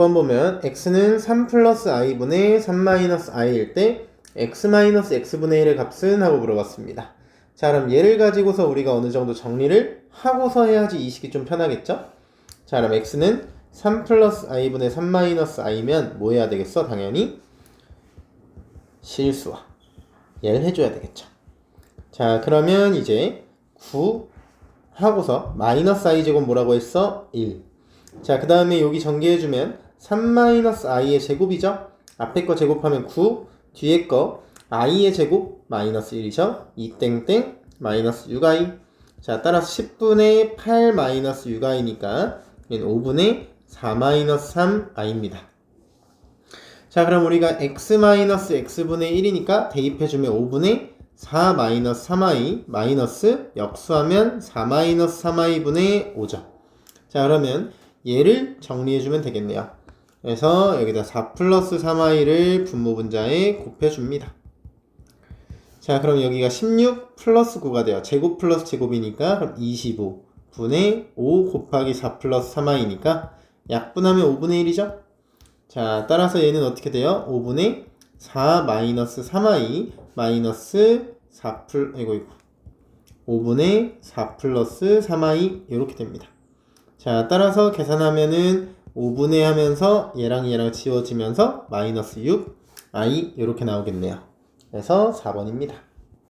6번 보면 x는 3 플러스 i분의 3 마이너스 i일 때 x 마이너스 x분의 1의 값은 하고 물어봤습니다. 자 그럼 얘를 가지고서 우리가 어느 정도 정리를 하고서 해야지 이 식이 좀 편하겠죠? 자 그럼 x는 3 플러스 i분의 3 마이너스 i면 뭐 해야 되겠어? 당연히 실수와 얘를 해줘야 되겠죠. 자 그러면 이제 9 하고서 마이너스 i 제곱 뭐라고 했어? 1. 자 그 다음에 여기 전개해주면 3 마이너스 i의 제곱이죠? 앞에 거 제곱하면 9 뒤에 거 i의 제곱 마이너스 1이죠? 2 땡땡 마이너스 6i 자 따라서 10분의 8 마이너스 6i니까 얘는 5분의 4 마이너스 3i입니다. 자 그럼 우리가 x 마이너스 x분의 1이니까 대입해주면 5분의 4 마이너스 3i 마이너스 역수하면 4 마이너스 3i분의 5죠. 자 그러면 얘를 정리해주면 되겠네요. 그래서 여기다 4 플러스 3i를 분모 분자에 곱해줍니다. 자 그럼 여기가 16 플러스 9가 돼요. 제곱 플러스 제곱이니까 그럼 25 분의 5 곱하기 4 플러스 3i니까 약분하면 5분의 1이죠. 자 따라서 얘는 어떻게 돼요? 5분의 4 마이너스 3i 마이너스 4 플, 이거 이거 5분의 4 플러스 3i 이렇게 됩니다. 자 따라서 계산하면은 5분의 하면서 얘랑 얘랑 지워지면서 마이너스 6 i 이렇게 나오겠네요. 그래서 4번입니다.